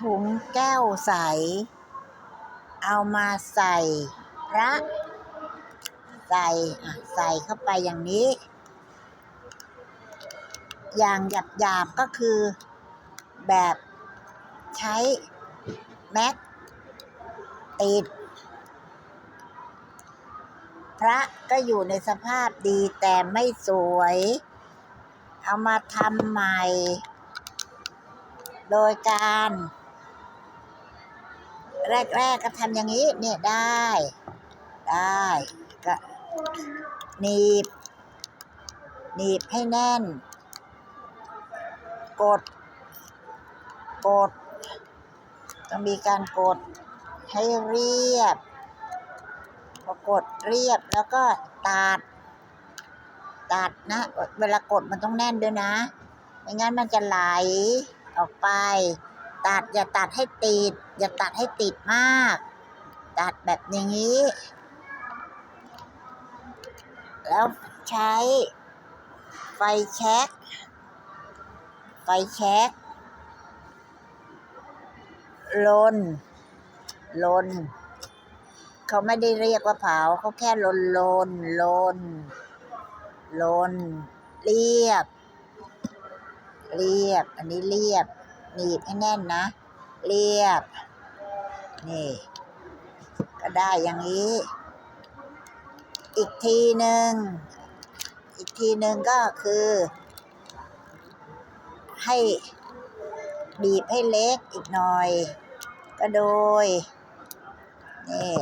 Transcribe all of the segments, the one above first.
ถุงแก้วใส เอามาใส่พระ ใส่ใส่เข้าไปอย่างนี้ อย่างหยาบหยาบๆก็คือแบบใช้แม็กติด พระก็อยู่ในสภาพดีแต่ไม่สวย เอามาทำใหม่ โดยการ แรกๆก็ทำอย่างนี้เนี่ยได้ ได้ก็หนีบ หนีบให้แน่น กด กด ต้องมีการกดให้เรียบพอกดเรียบแล้วก็ตัด ตัดนะ เวลากดมันต้องแน่นด้วยนะ ไม่งั้นมันจะไหลออกไป ตัดอย่าตัดให้ติด อย่าตัดให้ติดมาก ตัดแบบอย่างนี้ แล้วใช้ไฟแช็กไฟแช็กลนลน เขาไม่ได้เรียกว่าเผา เขาแค่ลนลนลนลน เรียบ เรียบ อันนี้เรียบ หนีบให้แน่นนะ เรียบ นี่ ก็ได้อย่างนี้ อีกทีหนึ่ง อีกทีหนึ่งก็คือ ให้บีบให้เล็กอีกหน่อย ก็โดย นี่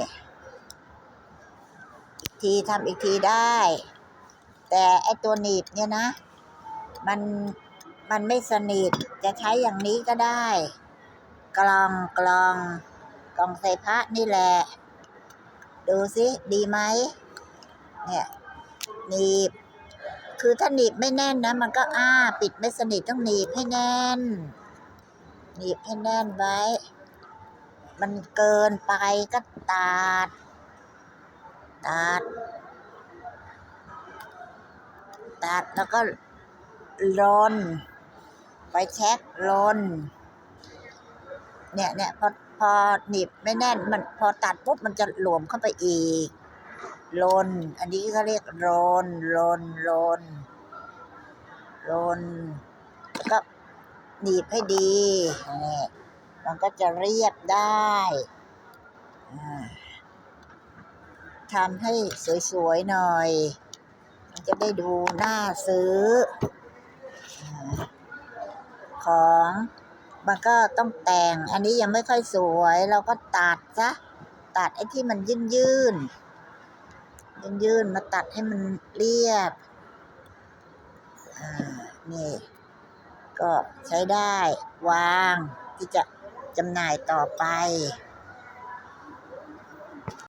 อีกทีทำอีกทีได้ แต่ไอตัวหนีบเนี่ยนะ มัน มันไม่สนิทจะใช้อย่างนี้ก็ได้ กลองกลองกลองใส่พระนี่แหละ ดูสิดีไหมเนี่ยหนีบ คือถ้าหนีบไม่แน่นนะ มันก็อ้าปิดไม่สนิทต้องหนีบให้แน่น หนีบให้แน่นไว้ มันเกินไปก็ตัดตัดตัดแล้วก็ลน ไปเช็คลน เนี่ยเนี่ยพอพอหนีบไม่แน่นมันพอตัดปุ๊บมันจะหลวมเข้าไปอีกลน อันนี้เขาเรียกลนลนลนลนก็หนีบให้ดีนี่มันก็จะเรียบได้ทำให้สวยๆหน่อย มันจะได้ดูน่าซื้ออ ของมันก็ต้องแต่ง อันนี้ยังไม่ค่อยสวย เราก็ตัดซะ ตัดไอ้ที่มันยื่นยื่นยื่นยื่นมาตัดให้มันเรียบ อ่า นี่ ก็ใช้ได้ วางที่จะจำหน่ายต่อไป